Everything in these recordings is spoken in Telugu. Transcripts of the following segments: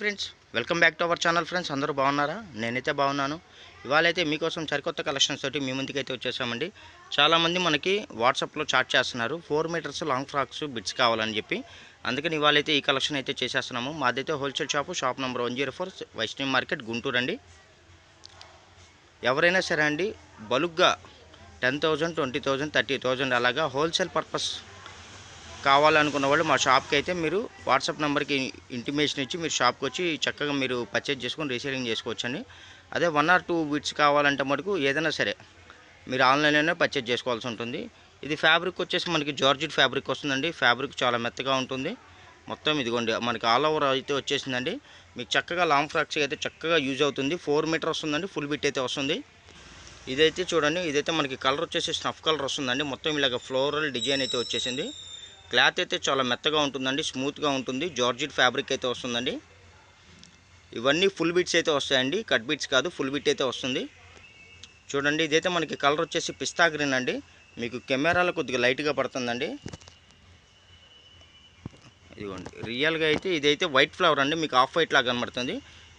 Friends. Welcome back to our channel friends అందరూ బాగున్నారా? నేనైతే బాగున్నాను. ఇవాళైతే మీకోసం సరికొత్త కలెక్షన్స్ తోటి మీ ముందుకు అయితే వచ్చేసామండి. చాలామంది మనకి వాట్సాప్లో చాట్ చేస్తున్నారు. Four metres long frocks bits కావాలని చెప్పి. అందుకని ఇవాళైతే ఈ కలెక్షన్ అయితే చేసేస్తున్నాము. మాదైతే wholesale shop shop number one zero four Vaishnavi market Guntur అండి. ఎవరైనా సరే అండి బలుగ్గా ten thousand twenty thousand thirty thousand అలాగా హోల్సేల్ పర్పస్ కావాలనుకున్న వాళ్ళు మా షాప్కి అయితే మీరు వాట్సాప్ నెంబర్కి ఇంటిమేషన్ ఇచ్చి మీరు షాప్కి వచ్చి చక్కగా మీరు పర్చేజ్ చేసుకొని రీసేలింగ్ చేసుకోవచ్చండి. అదే వన్ ఆర్ టూ బిట్స్ కావాలంటే మటుకు ఏదైనా సరే మీరు ఆన్లైన్లోనే పర్చేజ్ చేసుకోవాల్సి ఉంటుంది. ఇది ఫ్యాబ్రిక్ వచ్చేసి మనకి జార్జిట్ ఫ్యాబ్రిక్ వస్తుందండి. ఫ్యాబ్రిక్ చాలా మెత్తగా ఉంటుంది. మొత్తం ఇదిగోండి మనకి ఆల్ ఓవర్ అయితే వచ్చేసిందండి. మీకు చక్కగా లాంగ్ ఫ్రాక్స్ అయితే చక్కగా యూజ్ అవుతుంది. ఫోర్ మీటర్ వస్తుందండి ఫుల్ బిట్ అయితే వస్తుంది. ఇదైతే చూడండి ఇదైతే మనకి కలర్ వచ్చేసి స్నఫ్ కలర్ వస్తుందండి. మొత్తం ఇలాగ ఫ్లోరల్ డిజైన్ అయితే వచ్చేసింది. క్లాత్ అయితే చాలా మెత్తగా ఉంటుందండి స్మూత్గా ఉంటుంది. జార్జిట్ ఫ్యాబ్రిక్ అయితే వస్తుందండి. ఇవన్నీ ఫుల్ బిట్స్ అయితే వస్తాయండి. కట్ బిట్స్ కాదు ఫుల్ బిట్ అయితే వస్తుంది. చూడండి ఇదైతే మనకి కలర్ వచ్చేసి పిస్తా గ్రీన్ అండి. మీకు కెమెరాలో కొద్దిగా లైట్గా పడుతుందండి. ఇదిగోండి రియల్గా అయితే ఇదైతే వైట్ ఫ్లవర్ అండి. మీకు ఆఫ్ వైట్ లాగా కనబడుతుంది.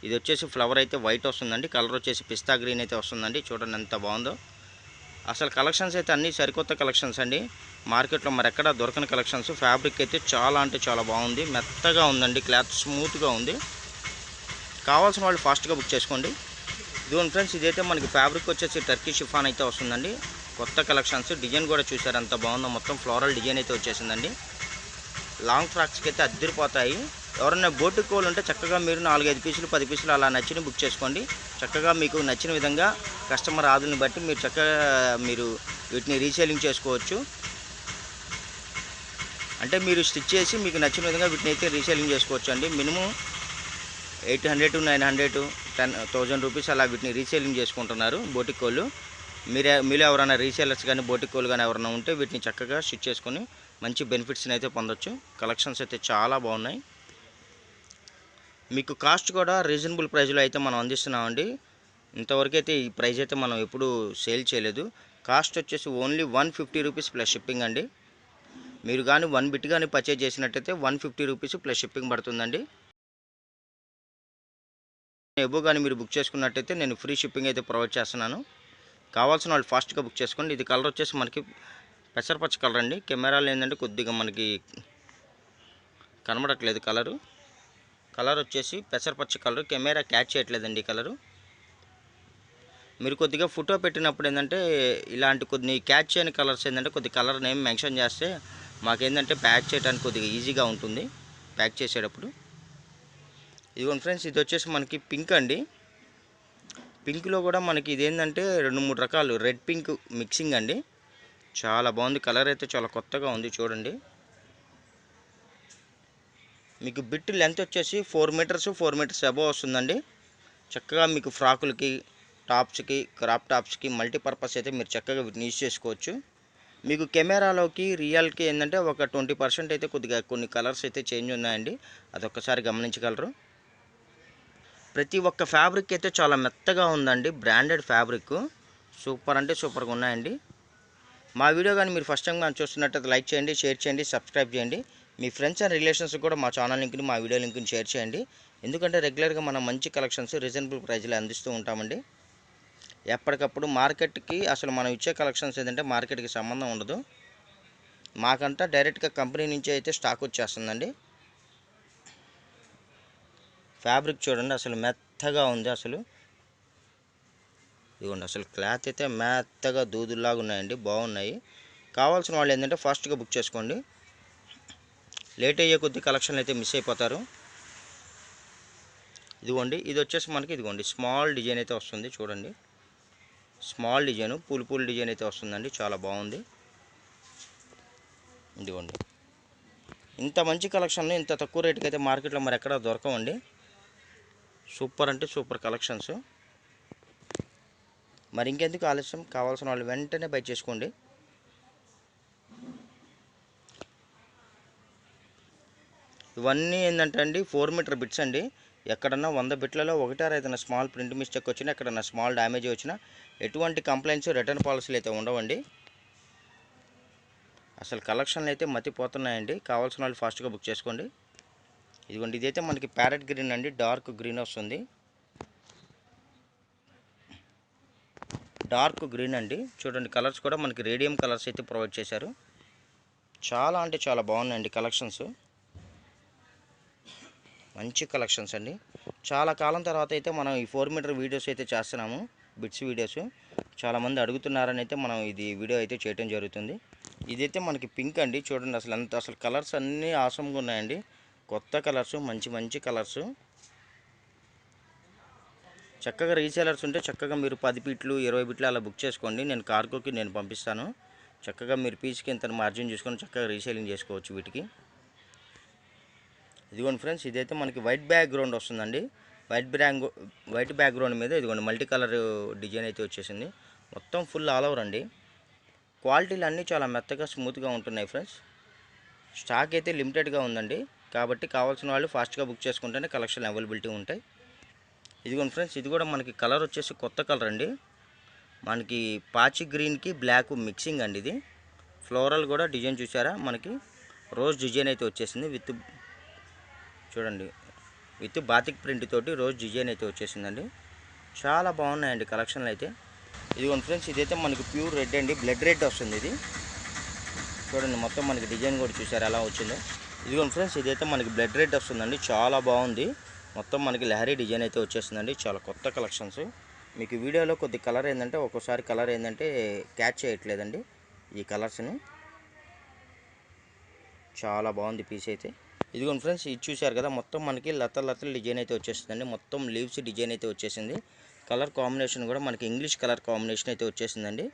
ఇది వచ్చేసి ఫ్లవర్ అయితే వైట్ వస్తుందండి. కలర్ వచ్చేసి పిస్తా గ్రీన్ అయితే వస్తుందండి. చూడండి ఎంత బాగుందో. అసలు కలెక్షన్స్ అయితే అన్నీ సరికొత్త కలెక్షన్స్ అండి. మార్కెట్లో మరి ఎక్కడ దొరకని కలెక్షన్స్ ఫ్యాబ్రిక్ అయితే చాలా అంటే చాలా బాగుంది. మెత్తగా ఉందండి క్లాత్ స్మూత్గా ఉంది. కావాల్సిన వాళ్ళు ఫాస్ట్గా బుక్ చేసుకోండి. ఇదిగోండి ఫ్రెండ్స్ ఇదైతే మనకి ఫ్యాబ్రిక్ వచ్చేసి టర్కీ షిఫాన్ అయితే వస్తుందండి. కొత్త కలెక్షన్స్ డిజైన్ కూడా చూసారు అంత బాగుందో. మొత్తం ఫ్లోరల్ డిజైన్ అయితే వచ్చేసిందండి. లాంగ్ ఫ్రాక్స్కి అయితే అద్దరిపోతాయి. ఎవరైనా బోటు కోళ్ళు ఉంటే చక్కగా మీరు నాలుగైదు పీసులు పది పీసులు అలా నచ్చిన బుక్ చేసుకోండి. చక్కగా మీకు నచ్చిన విధంగా కస్టమర్ ఆదుని బట్టి మీరు చక్కగా మీరు వీటిని రీసేలింగ్ చేసుకోవచ్చు. అంటే మీరు స్టిచ్ చేసి మీకు నచ్చిన విధంగా వీటిని అయితే రీసేలింగ్ చేసుకోవచ్చు అండి. Minimum eight hundred nine hundred ten thousand rupees అలా వీటిని రీసేలింగ్ చేసుకుంటున్నారు బోటిక్ కోళ్ళు. మీరే మీరు ఎవరైనా రీసేలర్స్ కానీ బోటిక్ కోళ్ళు కానీ ఎవరైనా ఉంటే వీటిని చక్కగా స్టిచ్ చేసుకొని మంచి బెనిఫిట్స్ని అయితే పొందొచ్చు. కలెక్షన్స్ అయితే చాలా బాగున్నాయి. మీకు కాస్ట్ కూడా రీజనబుల్ ప్రైస్లో అయితే మనం అందిస్తున్నామండి. ఇంతవరకు అయితే ఈ ప్రైస్ అయితే మనం ఎప్పుడు సేల్ చేయలేదు. కాస్ట్ వచ్చేసి only one fifty rupees plus shipping అండి. మీరు కానీ వన్ బిట్ కానీ పర్చేజ్ చేసినట్టయితే one fifty rupees plus shipping పడుతుందండి. ఎబో కానీ మీరు బుక్ చేసుకున్నట్టయితే నేను ఫ్రీ షిప్పింగ్ అయితే ప్రొవైడ్ చేస్తున్నాను. కావాల్సిన వాళ్ళు ఫాస్ట్గా బుక్ చేసుకోండి. ఇది కలర్ వచ్చేసి మనకి పెసరపచ్చ కలర్ అండి. కెమెరాలు ఏంటంటే కొద్దిగా మనకి కనబడట్లేదు కలరు. కలర్ వచ్చేసి పెసరపచ్చ కలర్. కెమెరా క్యాచ్ చేయట్లేదండి ఈ కలరు. మీరు కొద్దిగా ఫోటో పెట్టినప్పుడు ఏంటంటే ఇలాంటి కొన్ని క్యాచ్ చేయని కలర్స్ ఏంటంటే కొద్ది కలర్ నేమ్ మెన్షన్ చేస్తే మాకేంటంటే ప్యాక్ చేయడానికి కొద్దిగా ఈజీగా ఉంటుంది ప్యాక్ చేసేటప్పుడు. ఇదిగోండి ఫ్రెండ్స్ ఇది వచ్చేసి మనకి పింక్ అండి. పింక్లో కూడా మనకి ఇదేంటంటే రెండు మూడు రకాలు. రెడ్ పింక్ మిక్సింగ్ అండి. చాలా బాగుంది. కలర్ అయితే చాలా కొత్తగా ఉంది చూడండి. మీకు బిట్ లెంత్ వచ్చేసి four metres four metres above వస్తుందండి. చక్కగా మీకు ఫ్రాకులకి టాప్స్కి క్రాప్ టాప్స్కి మల్టీపర్పస్ అయితే మీరు చక్కగా వీటిని యూజ్ చేసుకోవచ్చు. మీకు కెమెరాలోకి రియల్కి ఏంటంటే ఒక ట్వంటీ పర్సెంట్ అయితే కొద్దిగా కొన్ని కలర్స్ అయితే చేంజ్ ఉన్నాయండి. అదొక్కసారి గమనించగలరు. ప్రతి ఒక్క ఫ్యాబ్రిక్ అయితే చాలా మెత్తగా ఉందండి బ్రాండెడ్ ఫ్యాబ్రిక్ సూపర్ అంటే సూపర్గా ఉన్నాయండి. మా వీడియో కానీ మీరు ఫస్ట్ టైం కానీ చూస్తున్నట్టయితే లైక్ చేయండి షేర్ చేయండి సబ్స్క్రైబ్ చేయండి. మీ ఫ్రెండ్స్ అండ్ రిలేషన్స్ కూడా మా ఛానల్ లింక్ని మా వీడియో లింక్ని షేర్ చేయండి. ఎందుకంటే రెగ్యులర్గా మనం మంచి కలెక్షన్స్ రీజనబుల్ ప్రైజ్లో అందిస్తూ ఉంటామండి. ఎప్పటికప్పుడు మార్కెట్కి అసలు మనం ఇచ్చే కలెక్షన్స్ ఏంటంటే మార్కెట్కి సంబంధం ఉండదు. మాకంతా డైరెక్ట్గా కంపెనీ నుంచి అయితే స్టాక్ వచ్చేస్తుందండి. ఫ్యాబ్రిక్ చూడండి అసలు మెత్తగా ఉంది అసలు. ఇదిగోండి అసలు క్లాత్ అయితే మెత్తగా దూదుల్లాగా ఉన్నాయండి బాగున్నాయి. కావాల్సిన వాళ్ళు ఏంటంటే ఫాస్ట్గా బుక్ చేసుకోండి. లేట్ అయ్యే కొద్ది కలెక్షన్లు అయితే మిస్ అయిపోతారు. ఇదిగోండి ఇది వచ్చేసి మనకి ఇదిగోండి స్మాల్ డిజైన్ అయితే వస్తుంది చూడండి. స్మాల్ డిజైన్ పూలు పూలు డిజైన్ అయితే వస్తుందండి చాలా బాగుంది. ఇదిగోండి ఇంత మంచి కలెక్షన్లు ఇంత తక్కువ రేటుకి అయితే మార్కెట్లో మరి ఎక్కడ దొరకవండి. సూపర్ అంటే సూపర్ కలెక్షన్స్. మరి ఇంకెందుకు ఆలస్యం? కావాల్సిన వాళ్ళు వెంటనే బై చేసుకోండి. ఇవన్నీ ఏంటంటే అండి ఫోర్ మీటర్ బిట్స్ అండి. ఎక్కడన్నా వంద బిట్లలో ఒకటారు ఏదైనా స్మాల్ ప్రింట్ మిస్టేక్ వచ్చినా ఎక్కడన్నా స్మాల్ డ్యామేజ్ వచ్చినా ఎటువంటి కంప్లైంట్స్ రిటర్న్ పాలసీలు అయితే ఉండవండి. అసలు కలెక్షన్లు అయితే మతిపోతున్నాయండి. కావాల్సిన వాళ్ళు ఫాస్ట్గా బుక్ చేసుకోండి. ఇదిగోండి ఇదైతే మనకి ప్యారెట్ గ్రీన్ అండి డార్క్ గ్రీన్ వస్తుంది. డార్క్ గ్రీన్ అండి. చూడండి కలర్స్ కూడా మనకి రేడియం కలర్స్ అయితే ప్రొవైడ్ చేశారు. చాలా అంటే చాలా బాగున్నాయండి కలెక్షన్స్ మంచి కలెక్షన్స్ అండి. చాలా కాలం తర్వాత అయితే మనం ఈ ఫోర్ మీటర్ వీడియోస్ అయితే చేస్తున్నాము బిట్స్ వీడియోస్. చాలామంది అడుగుతున్నారని అయితే మనం ఇది వీడియో అయితే చేయడం జరుగుతుంది. ఇదైతే మనకి పింక్ అండి. చూడండి అసలు అంత అసలు కలర్స్ అన్నీ ఆసంగా ఉన్నాయండి. కొత్త కలర్స్ మంచి మంచి కలర్స్. చక్కగా రీసేలర్స్ ఉంటే చక్కగా మీరు పది ఫీట్లు ఇరవై ఫీట్లు అలా బుక్ చేసుకోండి. నేను కార్గోకి నేను పంపిస్తాను. చక్కగా మీరు పీస్కి ఇంత మార్జిన్ చూసుకొని చక్కగా రీసేలింగ్ చేసుకోవచ్చు వీటికి. ఇదిగోండి ఫ్రెండ్స్ ఇదైతే మనకి వైట్ బ్యాక్గ్రౌండ్ వస్తుందండి. వైట్ బ్రాంగ్ వైట్ బ్యాక్గ్రౌండ్ మీద ఇదిగోండి మల్టీ కలర్ డిజైన్ అయితే వచ్చేసింది. మొత్తం ఫుల్ ఆల్ ఓవర్ అండి. క్వాలిటీలు అన్నీ చాలా మెత్తగా స్మూత్గా ఉంటున్నాయి ఫ్రెండ్స్. స్టాక్ అయితే లిమిటెడ్గా ఉందండి. కాబట్టి కావాల్సిన వాళ్ళు ఫాస్ట్గా బుక్ చేసుకుంటేనే కలెక్షన్ అవైలబిలిటీ ఉంటాయి. ఇదిగోండి ఫ్రెండ్స్ ఇది కూడా మనకి కలర్ వచ్చేసి కొత్త కలర్ అండి. మనకి పాచి గ్రీన్కి బ్లాక్ మిక్సింగ్ అండి ఇది. ఫ్లోరల్ కూడా డిజైన్ చూసారా? మనకి రోజ్ డిజైన్ అయితే వచ్చేసింది విత్ చూడండి. విత్ బాతిక్ ప్రింట్ తోటి రోజ్ డిజైన్ అయితే వచ్చేసిందండి. చాలా బాగున్నాయండి కలెక్షన్లు అయితే. ఇదిగోండి ఫ్రెండ్స్ ఇదైతే మనకి ప్యూర్ రెడ్ అండి. బ్లడ్ రెడ్ వస్తుంది ఇది. చూడండి మొత్తం మనకి డిజైన్ కూడా చూసారు ఎలా వచ్చిందో. ఇదిగోండి ఫ్రెండ్స్ ఇదైతే మనకి బ్లడ్ రెడ్ వస్తుందండి. చాలా బాగుంది. మొత్తం మనకి లహరీ డిజైన్ అయితే వచ్చేసిందండి చాలా కొత్త కలెక్షన్స్. మీకు వీడియోలో కొద్ది కలర్ ఏంటంటే ఒక్కోసారి కలర్ ఏంటంటే క్యాచ్ చేయట్లేదండి ఈ కలర్స్ని. చాలా బాగుంది పీస్ అయితే. ఇదిగోండి ఫ్రెండ్స్ ఇది చూశారు కదా మొత్తం మనకి లత లతల డిజైన్ అయితే వచ్చేసిందండి. మొత్తం లీవ్స్ డిజైన్ అయితే వచ్చేసింది. కలర్ కాంబినేషన్ కూడా మనకి ఇంగ్లీష్ కలర్ కాంబినేషన్ అయితే వచ్చేసిందండి.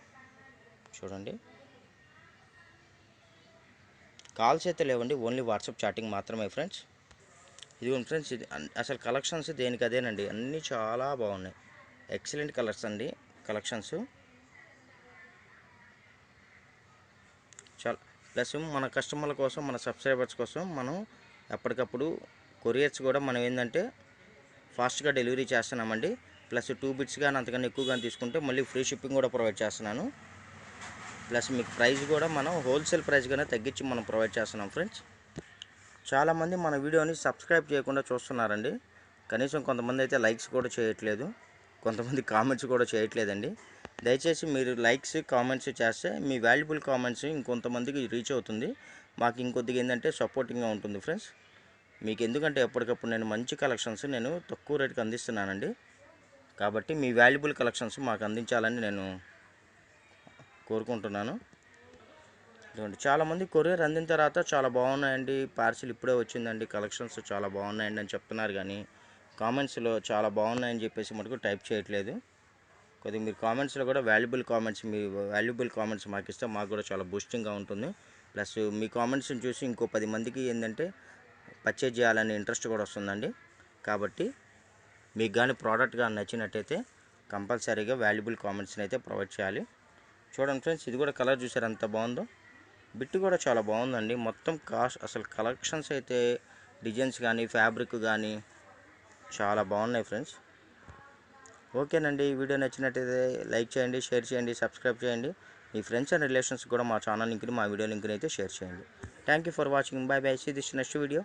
చూడండి. కాల్స్ అయితే లేవండి ఓన్లీ వాట్సాప్ చాటింగ్ మాత్రమే ఫ్రెండ్స్. ఇదిగోండి ఫ్రెండ్స్ ఇది అసలు కలెక్షన్స్ దేనికి అదేనండి అన్నీ చాలా బాగున్నాయి. ఎక్సలెంట్ కలర్స్ అండి కలెక్షన్స్ చాలా ప్లస్ మన కస్టమర్ల కోసం మన సబ్స్క్రైబర్స్ కోసం మనం ఎప్పటికప్పుడు కొరియర్స్ కూడా మనం ఏంటంటే ఫాస్ట్గా డెలివరీ చేస్తున్నామండి. ప్లస్ టూ బిట్స్ కానీ అంతకన్నా ఎక్కువగా తీసుకుంటే మళ్ళీ ఫ్రీ షిప్పింగ్ కూడా ప్రొవైడ్ చేస్తున్నాను. ప్లస్ మీకు ప్రైస్ కూడా మనం హోల్సేల్ ప్రైస్గానే తగ్గించి మనం ప్రొవైడ్ చేస్తున్నాం ఫ్రెండ్స్. చాలామంది మన వీడియోని సబ్స్క్రైబ్ చేయకుండా చూస్తున్నారండి. కనీసం కొంతమంది అయితే లైక్స్ కూడా చేయట్లేదు. కొంతమంది కామెంట్స్ కూడా చేయట్లేదండి. దయచేసి మీరు లైక్స్ కామెంట్స్ చేస్తే మీ వాల్యుబుల్ కామెంట్స్ ఇంకొంతమందికి రీచ్ అవుతుంది. మాకు ఇంకొద్దిగా ఏంటంటే సపోర్టింగ్గా ఉంటుంది ఫ్రెండ్స్. మీకు ఎందుకంటే ఎప్పటికప్పుడు నేను మంచి కలెక్షన్స్ నేను తక్కువ రేటుకి అందిస్తున్నానండి. కాబట్టి మీ వాల్యుబుల్ కలెక్షన్స్ మాకు అందించాలని నేను కోరుకుంటున్నాను. ఇదిగోండి చాలామంది కొరియర్ అందిన తర్వాత చాలా బాగున్నాయండి. పార్సిల్ ఇప్పుడే వచ్చిందండి. కలెక్షన్స్ చాలా బాగున్నాయండి అని చెప్తున్నారు కానీ కామెంట్స్లో చాలా బాగున్నాయని చెప్పేసి మటుకు టైప్ చేయట్లేదు. కొద్దిగా మీరు కామెంట్స్లో కూడా వాల్యుబుల్ కామెంట్స్ మీ వాల్యుబుల్ కామెంట్స్ మాకు ఇస్తే మాకు కూడా చాలా బూస్టింగ్గా ఉంటుంది. ప్లస్ మీ కామెంట్స్ని చూసి ఇంకో పది మందికి ఏంటంటే పర్చేజ్ చేయాలనే ఇంట్రెస్ట్ కూడా వస్తుందండి. కాబట్టి మీకు కానీ ప్రోడక్ట్ కానీ నచ్చినట్టయితే కంపల్సరీగా వాల్యుబుల్ కామెంట్స్ని అయితే ప్రొవైడ్ చేయాలి. చూడండి ఫ్రెండ్స్ ఇది కూడా కలర్ చూసారు ఎంత బాగుందో? బిట్టు కూడా చాలా బాగుందండి. మొత్తం కాస్ట్ అసలు కలెక్షన్స్ అయితే డిజైన్స్ కానీ ఫ్యాబ్రిక్ కానీ చాలా బాగున్నాయి ఫ్రెండ్స్ ఓకేనండి ఈ వీడియో నచ్చినట్టయితే లైక్ చేయండి షేర్ చేయండి సబ్స్క్రైబ్ చేయండి. మీ ఫ్రెండ్స్ అండ్ రిలేషన్స్ కూడా మా ఛానల్ లింక్ని మా వీడియో లింక్ని అయితే షేర్ చేయండి. Thank you for watching. Bye bye. See this next video